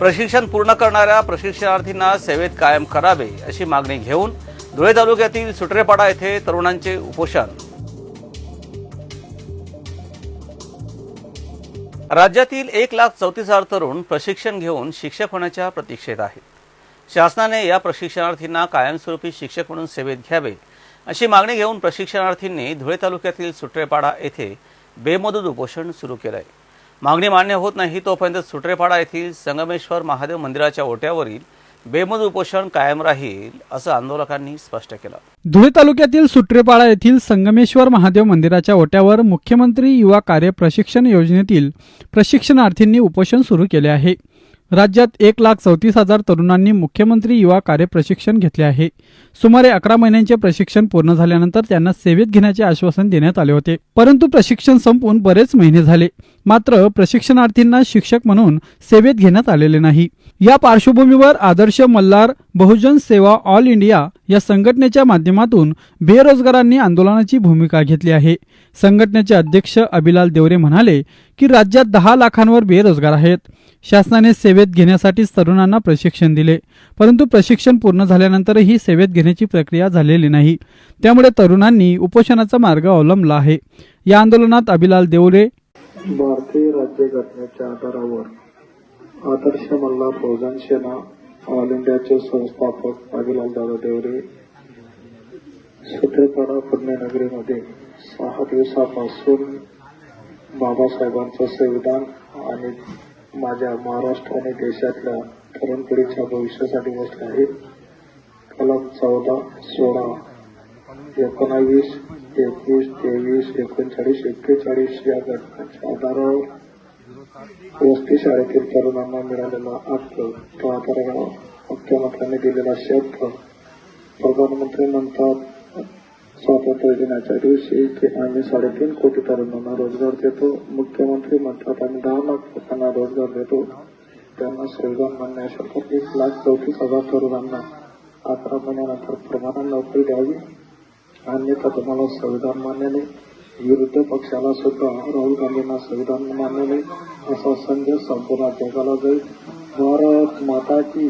प्रशिक्षण पूर्ण करणाऱ्या प्रशिक्षणार्थींना सेवेत कायम करावे अशी मागणी घेऊन धुळे तालुक्यातील सुटरेपाडा येथे तरुणांचे उपोषण. राज्यातील एक लाख चौतीस हजार तरुण प्रशिक्षण घेऊन शिक्षक होण्याच्या प्रतीक्षेत आहेत. शासनाने या प्रशिक्षणार्थींना कायमस्वरूपी शिक्षक म्हणून सेवेत घ्यावे अशी मागणी घेऊन प्रशिक्षणार्थींनी धुळे तालुक्यातील सुट्रेपाडा येथे बेमदत उपोषण सुरू केलं आहे मागणी मान्य होत नाही तोपर्यंत सुट्रेपाडा येथील संगमेश्वर महादेव मंदिराच्या ओट्यावरील बेमुदत उपोषण कायम राहील असं आंदोलकांनी स्पष्ट केलं. धुळे तालुक्यातील सुट्रेपाडा येथील संगमेश्वर महादेव मंदिराच्या ओट्यावर मुख्यमंत्री युवा कार्य प्रशिक्षण योजनेतील प्रशिक्षणार्थींनी उपोषण सुरू केले आहे. राज्यात एक लाख चौतीस हजार तरुणांनी मुख्यमंत्री युवा कार्य प्रशिक्षण घेतले आहे. सुमारे अकरा महिन्यांचे प्रशिक्षण पूर्ण झाल्यानंतर त्यांना सेवेत घेण्याचे आश्वासन देण्यात आले होते. परंतु प्रशिक्षण संपून बरेच महिने झाले. मात्र प्रशिक्षणार्थींना शिक्षक म्हणून सेवेत घेण्यात आलेले नाही. या पार्श्वभूमीवर आदर्श मल्हार बहुजन सेवा ऑल इंडिया या संघटनेच्या माध्यमातून बेरोजगारांनी आंदोलनाची भूमिका घेतली आहे. संघटनेचे अध्यक्ष अभिलाल देवरे म्हणाले की राज्यात दहा लाखांवर बेरोजगार आहेत. शासनाने सेवेत घेण्यासाठीच तरुणांना प्रशिक्षण दिले. परंतु प्रशिक्षण पूर्ण झाल्यानंतरही सेवेत घेण्याची प्रक्रिया झालेली नाही. त्यामुळे तरुणांनी उपोषणाचा मार्ग अवलंबला आहे. या आंदोलनात अभिलाल देवरे भारतीय राज्यघटनेच्या आधारावर आदर्श मल्ला फौजन सेना ऑल इंडियाचे संस्थापक अभिलाल दादा देवरे सुत्रेपाडा पुण्यनगरीमध्ये सहा दिवसापासून बाबासाहेबांचं संविधान आणि माझ्या महाराष्ट्र आणि देशातल्या तरुण पिढीच्या भविष्यासाठी बसले आहेत. कलम चौदा सोळा एकोणावीस एकवीस तेवीस एकोणचाळीस एक्केचाळीस या घटनांच्या आधारावर वस्ती शाळेतील तरुणांना मिळालेला हक्क तो मुख्यमंत्र्यांनी दिलेला शब्द प्रधानमंत्री म्हणतात स्वातंत्र्य दिनाच्या दिवशी की आम्ही साडेतीन कोटी तरुणांना रोजगार देतो. मुख्यमंत्री म्हणतात आम्ही दहा लाख लोकांना रोजगार देतो. त्यांना संविधान मान्य एक लाख चौतीस हजार तरुणांना अकरा महिन्यानंतर प्रमाणात नोकरी द्यावी. अन्यथा तुम्हाला संविधान मान्य नाही. विरुद्ध पक्षाला सुद्धा राहुल गांधींना संविधान मान्य नाही. असा संदेश संपूर्ण जगाला जाईल. भारत माता की